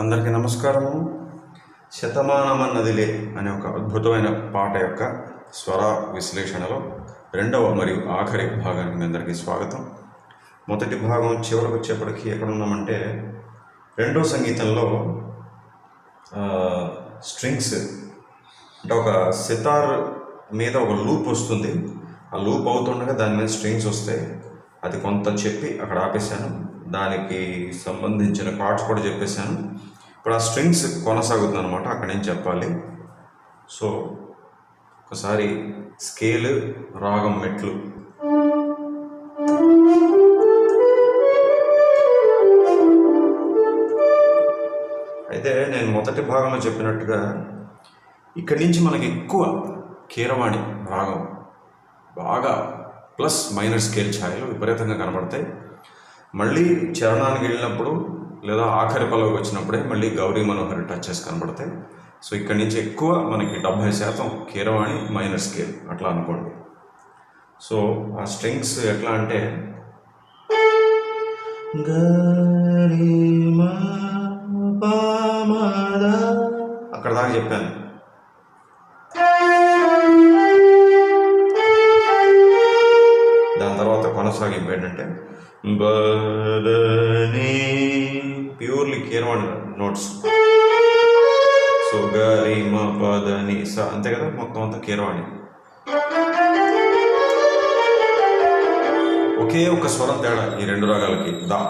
అందరికీ నమస్కారము. శతమానమన్నదిలే అనే ఒక అద్భుతమైన పాట యొక్క స్వర విశ్లేషణలో రెండవ మరియు ఆఖరి భాగానికి మీ అందరికీ స్వాగతం. మొదటి భాగం చివరికి వచ్చేప్పటికీ ఎక్కడ ఉన్నామంటే రెండో సంగీతంలో స్ట్రింగ్స్ అంటే ఒక సితార్ మీద ఒక లూప్ వస్తుంది. ఆ లూప్ అవుతుండగా దాని మీద స్ట్రింగ్స్ వస్తాయి. అది కొంత చెప్పి అక్కడ ఆపేశాను. దానికి సంబంధించిన కార్డ్స్ కూడా చెప్పేశాను. ఇప్పుడు ఆ స్ట్రింగ్స్ కొనసాగుతుంది అనమాట అక్కడ నుంచి చెప్పాలి? సో ఒకసారి స్కేల్ రాగం మెట్లు. అయితే నేను మొదటి భాగంలో చెప్పినట్టుగా ఇక్కడి నుంచి మనకి ఎక్కువ కీరవాణి రాగం బాగా ప్లస్ మైనర్ స్కేల్ ఛాయలు విపరీతంగా కనబడతాయి. మళ్ళీ చరణానికి వెళ్ళినప్పుడు లేదా ఆఖరి పల్లవికి వచ్చినప్పుడే మళ్ళీ గౌరీ మనోహరి టచెస్ కనబడతాయి. సో ఇక్కడి నుంచి ఎక్కువ మనకి డెబ్భై శాతం కీరవాణి మైనర్ స్కేల్ అట్లా అనుకోండి. సో ఆ స్ట్రింగ్స్ ఎట్లా అంటే అక్కడ దాకా చెప్పాను. దాని తర్వాత కొనసాగింపు ఏంటంటే బదని ప్యూర్లీ కీరవాణి నోట్స్ సో గరి మ పదని స అంతే కదా మొత్తం అంతా కీరవాణి ఒకే ఒక స్వరం తేడా ఈ రెండు రాగాలకి దా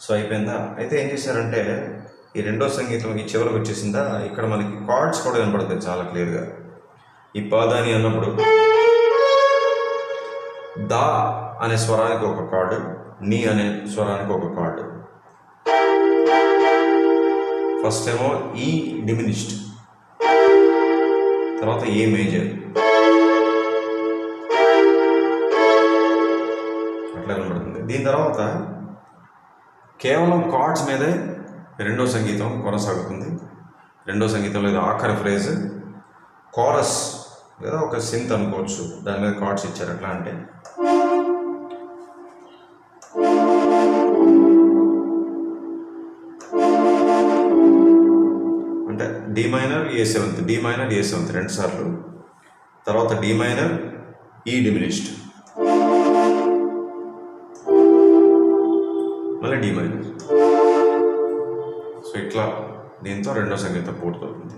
సో అయిపోయిందా అయితే ఏం చేశారంటే ఈ రెండో సంగీతం ఈ చివరికి వచ్చేసిందా ఇక్కడ మనకి కార్డ్స్ కూడా కనపడతాయి చాలా క్లియర్గా ఈ పాదాని అన్నప్పుడు దా అనే స్వరానికి ఒక కార్డు నీ అనే స్వరానికి ఒక కార్డు ఫస్ట్ ఏమో e ఈ డిమినిష్డ్ తర్వాత ఏ మేజర్ అట్లా కనబడుతుంది. దీని తర్వాత కేవలం కార్డ్స్ మీదే రెండో సంగీతం కొనసాగుతుంది. రెండో సంగీతం లేదా ఆఖరి ఫ్రేజ్ కోరస్ లేదా ఒక సింత్ అనుకోవచ్చు. దాని మీద కార్డ్స్ ఇచ్చారు. ఎట్లా అంటే D minor A seventh D minor A seventh రెండు సార్లు. తర్వాత డి మైనర్ ఈ డిమినిష్డ్ మళ్ళీ డి మైనర్ సో ఇట్లా దీంతో రెండో సంగీతం పూర్తవుతుంది.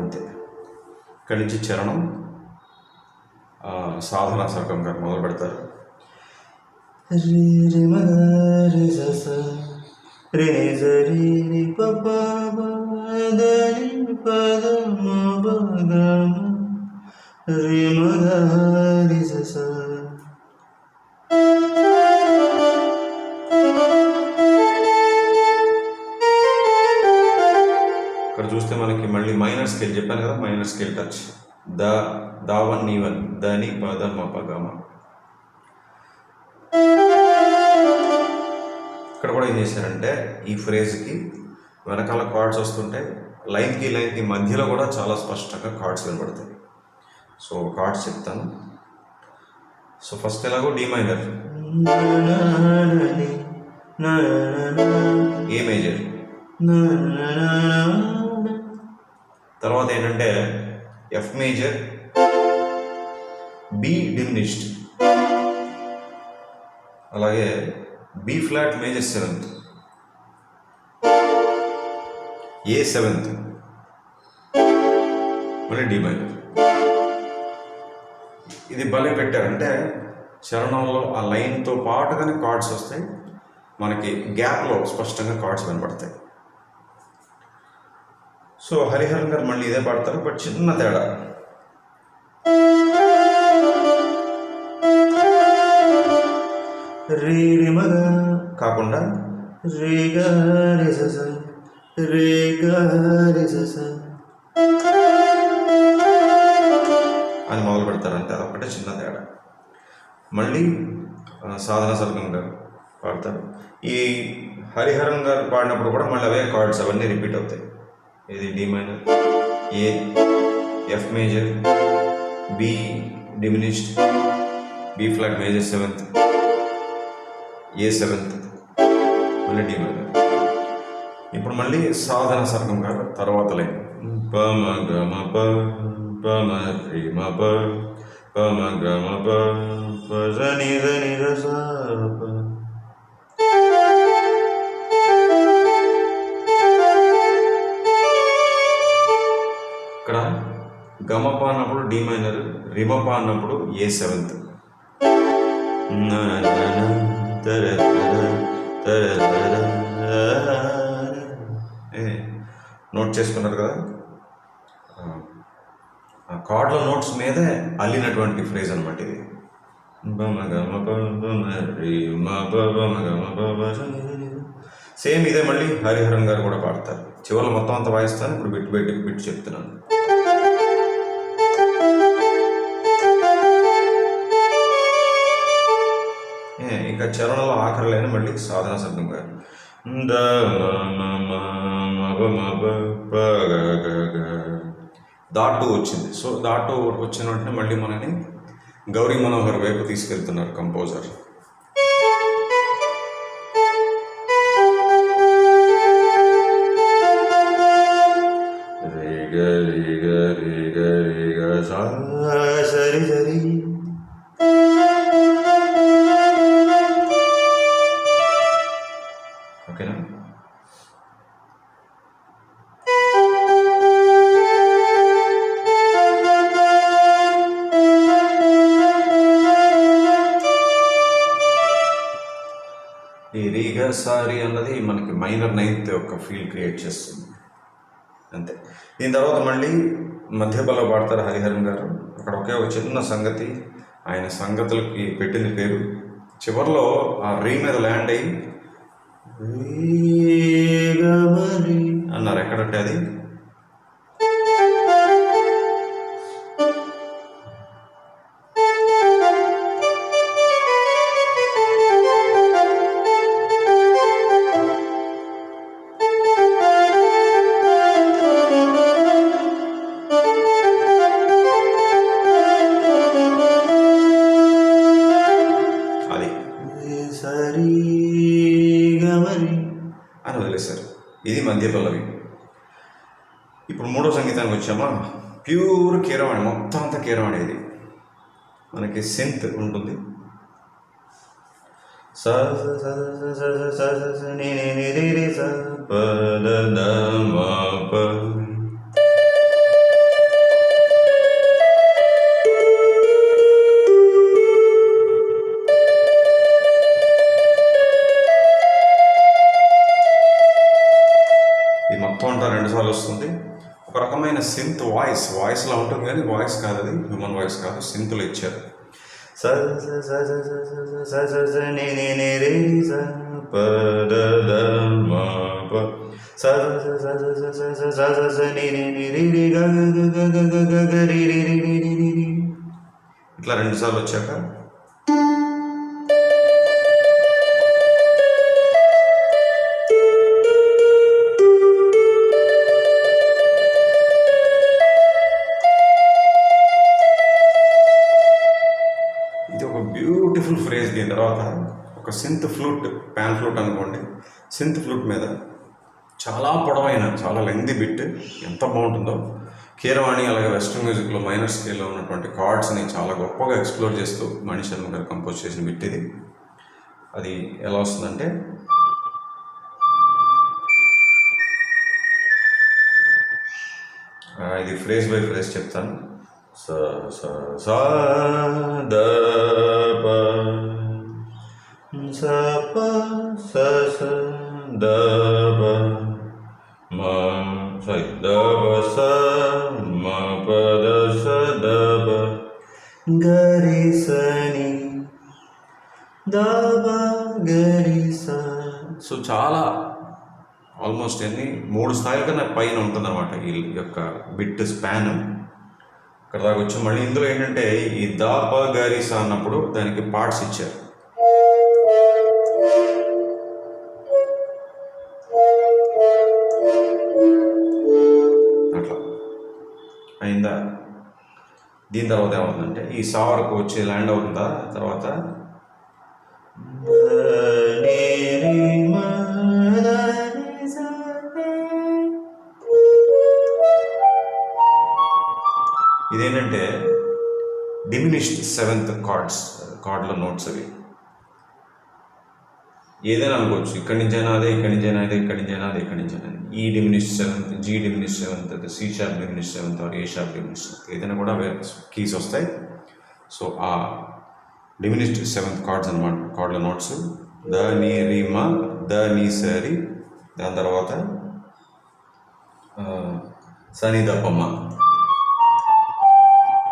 అంతే. ఇక్కడి నుంచి చరణం. సాధన సర్గం గారు మొదలు పెడతారు. రి ప ఇక్కడ చూస్తే మనకి మళ్ళీ మైనర్ స్కేల్ చెప్పాను కదా మైనర్ స్కేల్ టచ్ ద దావన్నీవన్ వన్ నీ దని పద ఇక్కడ కూడా ఏం చేశారంటే ఈ ఫ్రేజ్కి వెనకాల కార్డ్స్ వస్తుంటాయి. లైన్కి లైన్కి మధ్యలో కూడా చాలా స్పష్టంగా కార్డ్స్ కనబడతాయి. సో కార్డ్స్ చెప్తాను. సో ఫస్ట్ ఎలాగో డి మైనర్. A major? తర్వాత ఏంటంటే ఎఫ్ మేజర్ బి డిమినిష్డ్. అలాగే B flat major seventh. A seventh? మళ్ళీ డి మైనర్ ఇది భలే పెట్టారంటే చరణంలో ఆ లైన్తో పాటుగానే కార్డ్స్ వస్తాయి. మనకి గ్యాప్లో స్పష్టంగా కార్డ్స్ కనబడతాయి. సో హరిహరన్ గారు మళ్ళీ ఇదే పాడతారు. బట్ చిన్న తేడా. కాకుండా అని మొదలు పెడతారంటే. అదొక్కటే చిన్న తేడా. మళ్ళీ సాధన సర్గం గారు పాడతారు. ఈ హరిహరన్ గారు పాడినప్పుడు కూడా మళ్ళీ అవే కార్డ్స్ అవన్నీ రిపీట్ అవుతాయి. ఇది D minor A F major B diminished B flat major seventh A seventh మళ్ళీ డి మేజర్ ఇప్పుడు మళ్ళీ సాధన సర్గం గారు తర్వాత లైన్. గమ ప పమ రి మ ప పమ గమ ప ప జ ని జ ని జ స ప ఇక్కడ గమప అన్నప్పుడు డి మైనర్ రిమప అన్నప్పుడు ఏ సెవెంత్ నోట్ చేసుకున్నారు కదా ఆ నోట్స్ మీదే అల్లినటువంటి ఫ్రేజ్ అనమాట ఇది సేమ్ ఇదే మళ్ళీ హరిహరన్ గారు కూడా పాడతారు చివరిలో మొత్తం అంతా వాయిస్తాను ఇప్పుడు బిట్ బిట్ బిట్ చెప్తున్నాను ఇంకా చరణలో ఆఖరలైన మళ్ళీ సాధన శబ్దం గారు. దాటు వచ్చింది. సో దాటు వచ్చిన వెంటనే మళ్ళీ మనని గౌరీ మనోహర్ వైపు తీసుకెళ్తున్నారు కంపోజర్. సారీ అన్నది మనకి మైనర్ నైన్త్ యొక్క ఫీల్ క్రియేట్ చేస్తుంది. అంతే. దీని తర్వాత మళ్ళీ మధ్యబల పాడతారు హరిహరన్ గారు. అక్కడ ఒకే ఒక చిన్న సంగతి ఆయన సంగతులకి పెట్టింది పేరు. చివరిలో ఆ రీ మీద ల్యాండ్ అయ్యి అన్నారు. ఎక్కడంటే అది? వచ్చామా ప్యూర్ కీరవాణి మొత్తం అంతా కీరవాణి ఇది. మనకి సింత్ ఉంటుంది. ఇది మొత్తం అంతా రెండుసార్లు వస్తుంది. ఒక రకమైన సింత్ వాయిస్ వాయిస్లా ఉంటుంది కానీ వాయిస్ కాదు అది హ్యూమన్ వాయిస్ కాదు సింతులు ఇచ్చారు స స స బ్యూటిఫుల్ ఫ్రేజ్ దీని తర్వాత ఒక సింత్ ఫ్లూట్ ప్యాన్ ఫ్లూట్ అనుకోండి. సింత్ ఫ్లూట్ మీద చాలా పొడవైన చాలా లెంగ్ది బిట్ ఎంత బాగుంటుందో. కీరవాణి అలాగే వెస్ట్రన్ మ్యూజిక్లో మైనర్ స్కేల్లో ఉన్నటువంటి కార్డ్స్ని చాలా గొప్పగా ఎక్స్ప్లోర్ చేస్తూ మణి శర్మ గారు కంపోజ్ చేసిన బిట్ ఇది. అది ఎలా వస్తుందంటే ఇది ఫ్రేజ్ బై ఫ్రేజ్ చెప్తాను. స స స ద ప స ప స స ద మ సారీ ద స మ ప ద స ద గరి సని దబ గరి స. సో చాలా ఆల్మోస్ట్ ఎన్ని మూడు స్థాయిల కన్నా పైన ఉంటుందన్నమాట ఈ యొక్క బిట్ స్పాన్. ఇక్కడ దాకా వచ్చి మళ్ళీ ఇందులో ఏంటంటే ఈ దాప గారిస అన్నప్పుడు దానికి పార్ట్స్ ఇచ్చారు. అట్లా. అయిందా? దీని తర్వాత ఏమవుతుందంటే ఈ సా వరకు వచ్చి ల్యాండ్ అవుతుందా? తర్వాత ఇదేంటంటే డిమినిష్డ్ సెవెంత్ కార్డ్స్ కార్డ్ల నోట్స్ అవి. ఏదైనా అనుకోవచ్చు ఇక్కడి నుంచైనా అదే ఇక్కడి నుంచైనా అదే ఇక్కడి నుంచైనా అదే ఇక్కడి నుంచైనా ఈ diminish seventh G diminish seventh C sharp diminish seventh A sharp diminish ఏదైనా కూడా కీస్ వస్తాయి. సో ఆ డిమినిష్డ్ సెవెంత్ కార్డ్స్ అనమాట కార్డ్ల నోట్స్ ద నీ రీ మా ద నీ సారీ దాని తర్వాత సని దప్పమ్మ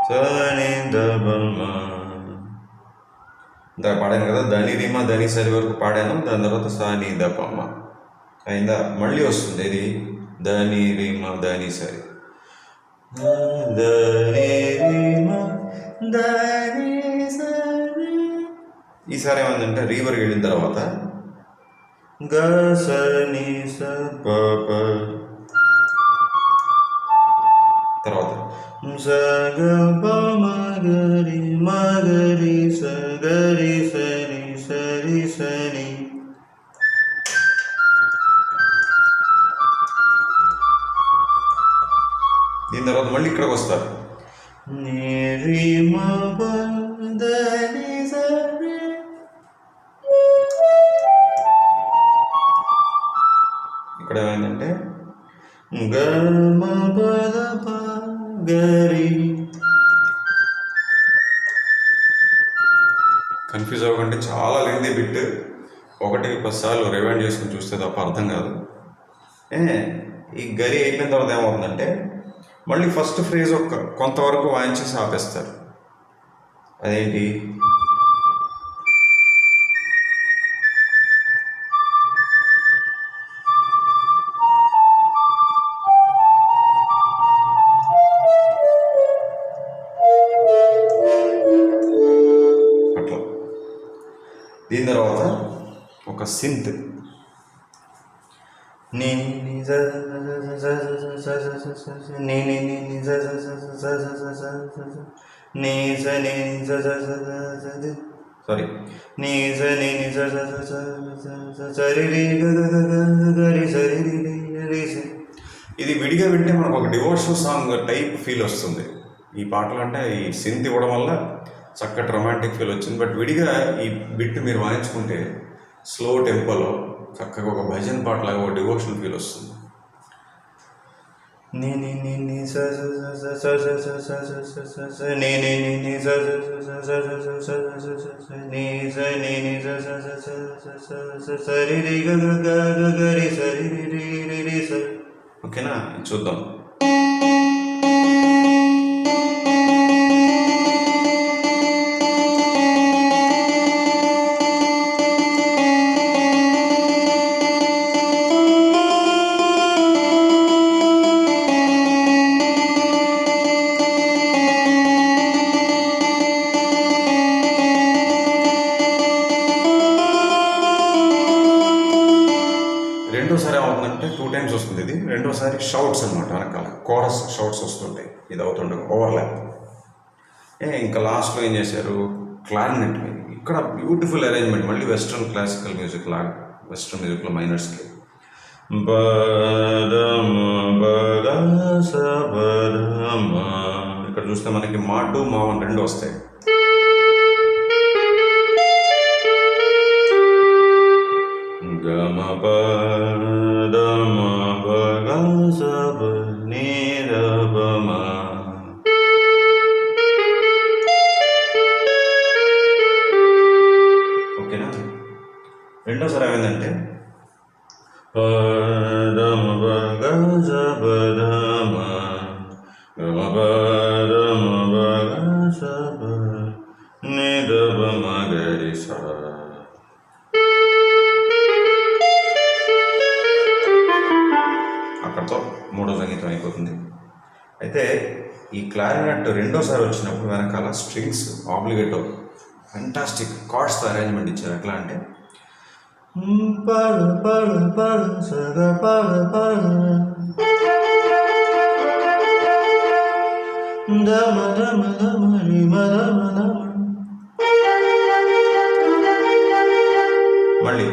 సని దబమ పాడాను కదా ధని రీమా ధని సరి వరకు పాడాను దాని తర్వాత సాని దపమ్మ అయిందా? మళ్ళీ వస్తుంది ఇది. ధని రీమా ధని సరి. ధని రి ధని ఈసారి ఏమైందంటే రీవర్కి వెళ్ళిన తర్వాత గ స స ప. తర్వాత. సగప మగరి మగరి సగరి సరి సరి సరి దీని తర్వాత మళ్ళీ ఇక్కడికి వస్తారు. ఇక్కడ ఏంటంటే గర్మ పద ప ద ప గ రి కన్ఫ్యూజ్ అవ్వకంటే చాలా లెంది బిట్ ఒకటికి పది సార్లు రివైండ్ చేసుకుని చూస్తే తప్ప అర్థం కాదు. ఏ ఈ గరి అయిపోయిన తర్వాత ఏమవుతుందంటే మళ్ళీ ఫస్ట్ ఫ్రేజ్ ఒక కొంతవరకు వాయించేసి ఆపేస్తారు. అదేంటి? సింత్ నిజ నీ నిజ సారీ ఇది విడిగా వింటే మనకు ఒక డివోషనల్ సాంగ్ టైప్ ఫీల్ వస్తుంది ఈ పాటలు అంటే ఈ సింత్ ఇవ్వడం వల్ల చక్కటి రొమాంటిక్ ఫీల్ వచ్చింది బట్ విడిగా ఈ బిట్ మీరు వాయించుకుంటే స్లో టెంపోలో చక్కగా ఒక భజన పాటలాగా ఒక డివోషన్ ఫీల్ వస్తుంది ఓకేనా చూద్దాం కోరస్ షౌట్స్ వస్తుంటాయి ఇది అవుతుండగా ఓవర్లాప్ ఏ ఇంకా లాస్ట్లో ఏం చేశారు? క్లారినెట్ మీద. ఇక్కడ బ్యూటిఫుల్ అరేంజ్మెంట్ మళ్ళీ వెస్ట్రన్ క్లాసికల్ మ్యూజిక్ లాగా. వెస్ట్రన్ మ్యూజిక్లో మైనర్స్కి బద ఇక్కడ చూస్తే మనకి మా టు మా వన్ రెండు వస్తాయి. అవుతుంది అయితే ఈ క్లారినట్ రెండోసారి వచ్చినప్పుడు వెనకాల strings obbligato fantastic cards arrangement ఇచ్చారు. ఎట్లా అంటే మళ్ళీ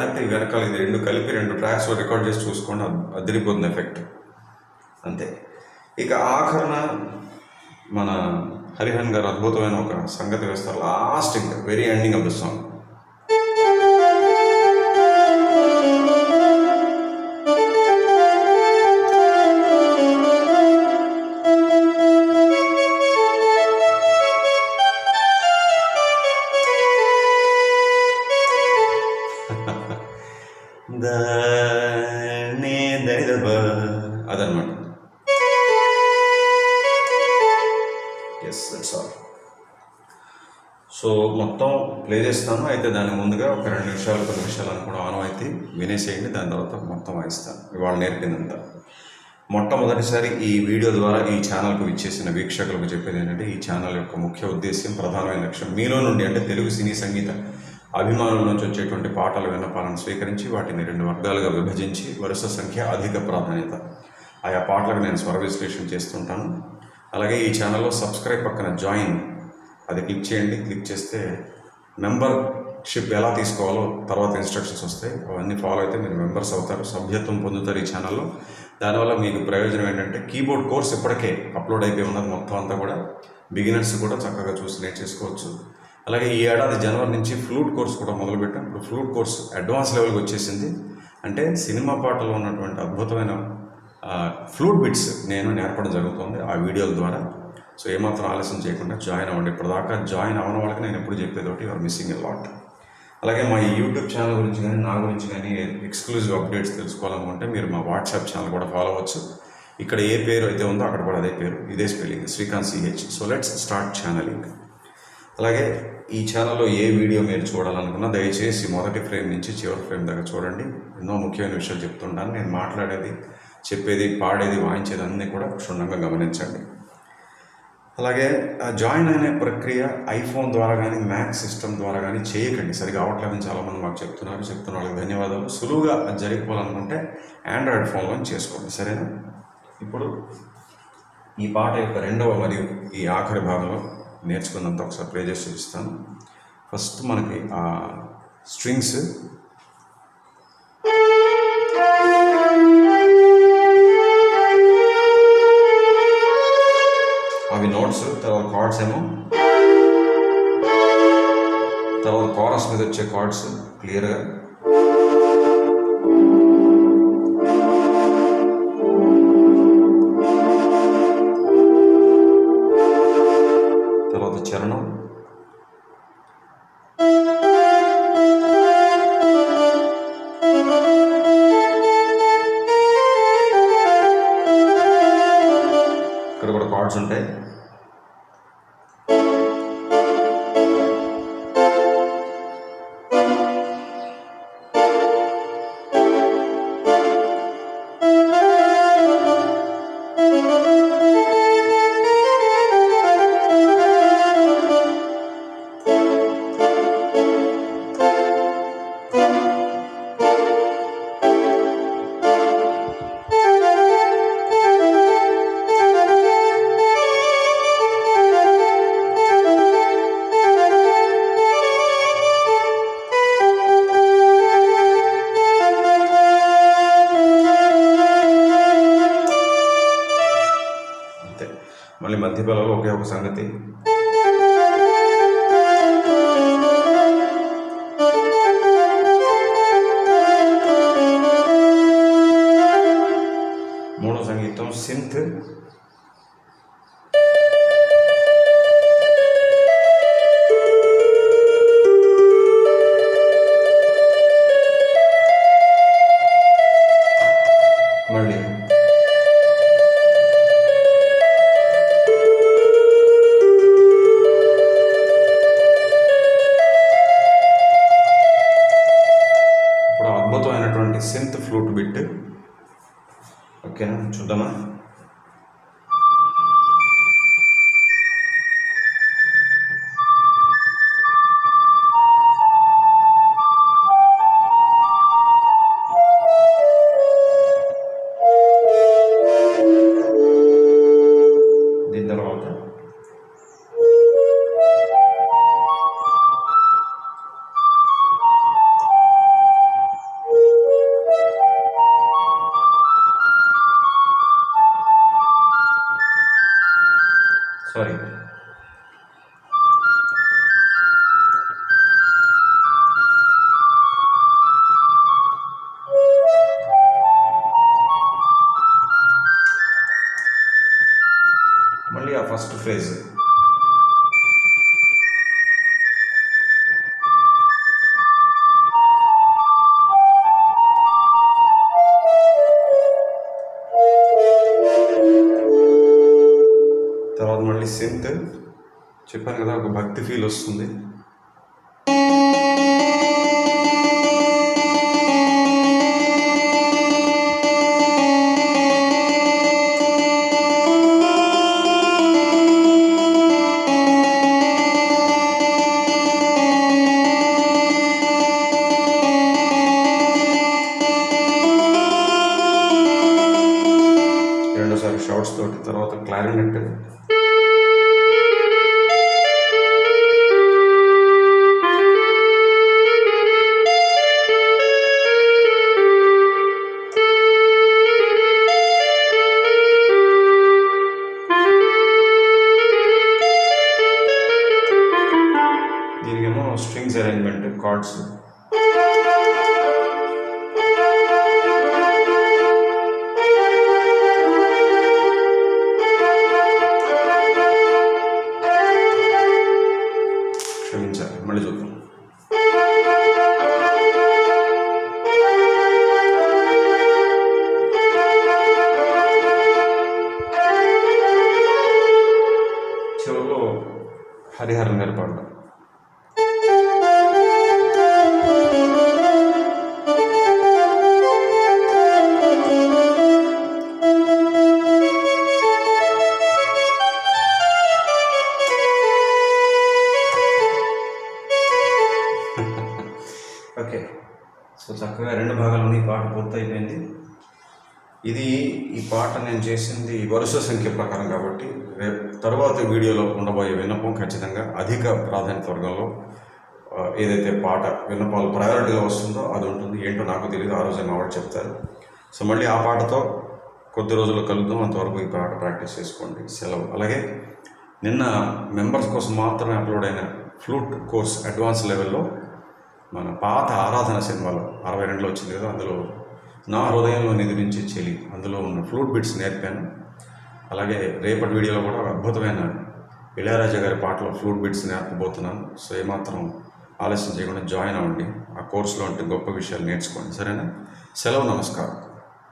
సో వెనకాల ఇది రెండు కలిపి రెండు ట్రాక్స్ రికార్డ్ చేసి చూసుకోండి అదిరిపోతుంది ఎఫెక్ట్. అంతే. ఇక ఆఖరణ మన హరిహన్ గారు అద్భుతమైన ఒక సంగతి వేస్తారు. లాస్ట్ ఇంకా very ending of the song రెండు నిమిషాలు పది నిమిషాలు అనుకోవడం కూడా అయితే వినేసేయండి. దాని తర్వాత మొత్తం వాయిస్తాను. ఇవాళ నేర్పిందంతా. మొట్టమొదటిసారి ఈ వీడియో ద్వారా ఈ ఛానల్కు విచ్చేసిన వీక్షకులకు చెప్పేది ఏంటంటే ఈ ఛానల్ యొక్క ముఖ్య ఉద్దేశ్యం ప్రధానమైన లక్ష్యం మీలో నుండి అంటే తెలుగు సినీ సంగీత అభిమానుల నుంచి వచ్చేటువంటి పాటల విన్నపాలను స్వీకరించి వాటిని రెండు వర్గాలుగా విభజించి వరుస సంఖ్య అధిక ప్రాధాన్యత. ఆయా పాటలకు నేను స్వర విశ్లేషణ చేస్తుంటాను. అలాగే ఈ ఛానల్లో సబ్స్క్రైబ్ పక్కన జాయిన్ అది క్లిక్ చేయండి. క్లిక్ చేస్తే నెంబర్ షిప్ ఎలా తీసుకోవాలో తర్వాత ఇన్స్ట్రక్షన్స్ వస్తాయి. అవన్నీ ఫాలో అయితే మీరు మెంబర్స్ అవుతారు. సభ్యత్వం పొందుతారు ఈ ఛానల్లో దానివల్ల మీకు ప్రయోజనం ఏంటంటే కీబోర్డ్ కోర్స్ ఇప్పటికే అప్లోడ్ అయిపోయి ఉన్నది మొత్తం అంతా కూడా. బిగినర్స్ కూడా చక్కగా చూసి నేర్చేసుకోవచ్చు అలాగే ఈ ఏడాది జనవరి నుంచి ఫ్లూట్ కోర్స్ కూడా మొదలుపెట్టాం. ఇప్పుడు ఫ్లూట్ కోర్స్ అడ్వాన్స్ లెవెల్కి వచ్చేసింది. అంటే సినిమా పాటలో ఉన్నటువంటి అద్భుతమైన ఫ్లూట్ బిట్స్ నేను నేర్పడం జరుగుతుంది ఆ వీడియోల ద్వారా. సో ఏమాత్రం ఆలస్యం చేయకుండా జాయిన్ అవ్వండి. ఇప్పటిదాకా జాయిన్ అవ్వని వాళ్ళకి నేను ఎప్పుడు చెప్పేది ఒకటి యూఆర్ మిస్సింగ్ ఎ లాట్ అలాగే మా యూట్యూబ్ ఛానల్ గురించి కానీ నా గురించి కానీ ఎక్స్క్లూజివ్ అప్డేట్స్ తెలుసుకోవాలనుకుంటే మీరు మా వాట్సాప్ ఛానల్ కూడా ఫాలో అవ్వచ్చు. ఇక్కడ ఏ పేరు అయితే ఉందో అక్కడ కూడా అదే పేరు ఇదే spelling Srikanth C H so let's start channelling అలాగే ఈ ఛానల్లో ఏ వీడియో మీరు చూడాలనుకున్నా దయచేసి మొదటి ఫ్రేమ్ నుంచి చివరి ఫ్రేమ్ దాకా చూడండి. ఎన్నో ముఖ్యమైన విషయాలు చెప్తుంటాను. నేను మాట్లాడేది చెప్పేది పాడేది వాయించేది అన్నీ కూడా క్షుణ్ణంగా గమనించండి. అలాగే జాయిన్ అనే ప్రక్రియ ఐఫోన్ ద్వారా కానీ మ్యాక్ సిస్టమ్ ద్వారా కానీ చేయకండి. సరిగా అవట్లేదని చాలామంది మాకు చెప్తున్నారు చెప్తున్న వాళ్ళకి ధన్యవాదాలు. సులువుగా అది జరిగిపోవాలనుకుంటే ఆండ్రాయిడ్ ఫోన్లో చేసుకోండి. సరేనా? ఇప్పుడు ఈ పాట యొక్క రెండవ మరియు ఈ ఆఖరి భాగంలో నేర్చుకున్నంత ఒకసారి ప్లే చేసి చూపిస్తాను. ఫస్ట్ మనకి ఆ స్ట్రింగ్స్ నోట్స్ తర్వాత కార్డ్స్ ఏమో. తర్వాత కారస్ మీద వచ్చే కార్డ్స్ క్లియర్గా తర్వాత చరణం. పిల్లలు ఒకే ఓకేనా? చూద్దామా? 这里。ఫీల్ వస్తుంది. ఈ పాట నేను చేసింది వరుస సంఖ్య ప్రకారం కాబట్టి రేపు తరువాత వీడియోలో ఉండబోయే విన్నపం ఖచ్చితంగా అధిక ప్రాధాన్యత వర్గంలో ఏదైతే పాట విన్నపాలు ప్రయారిటీగా వస్తుందో అది ఉంటుంది. ఏంటో నాకు తెలియదు ఆ రోజే మావాడు చెప్తారు. సో మళ్ళీ ఆ పాటతో కొద్ది రోజుల్లో కలుద్దాం. అంతవరకు ఈ పాట ప్రాక్టీస్ చేసుకోండి. సెలవు. అలాగే నిన్న మెంబర్స్ కోసం మాత్రమే అప్లోడ్ అయిన ఫ్లూట్ కోర్స్ అడ్వాన్స్ లెవెల్లో మన పాత ఆరాధన సినిమాలో అరవై రెండులో వచ్చింది కదా అందులో నా హృదయంలో నిద్రించే చెలి. అందులో ఉన్న ఫ్లూట్ బిట్స్ నేర్పాను. అలాగే రేపటి వీడియోలో కూడా అద్భుతమైన ఇళయరాజా గారి పాటలో ఫ్లూట్ బిట్స్ నేర్పబోతున్నాను. సో ఏమాత్రం ఆలస్యం చేయకుండా జాయిన్ అవ్వండి. ఆ కోర్సులో ఉంటే గొప్ప విషయాలు నేర్చుకోండి. సరేనా? సెలవు నమస్కారం.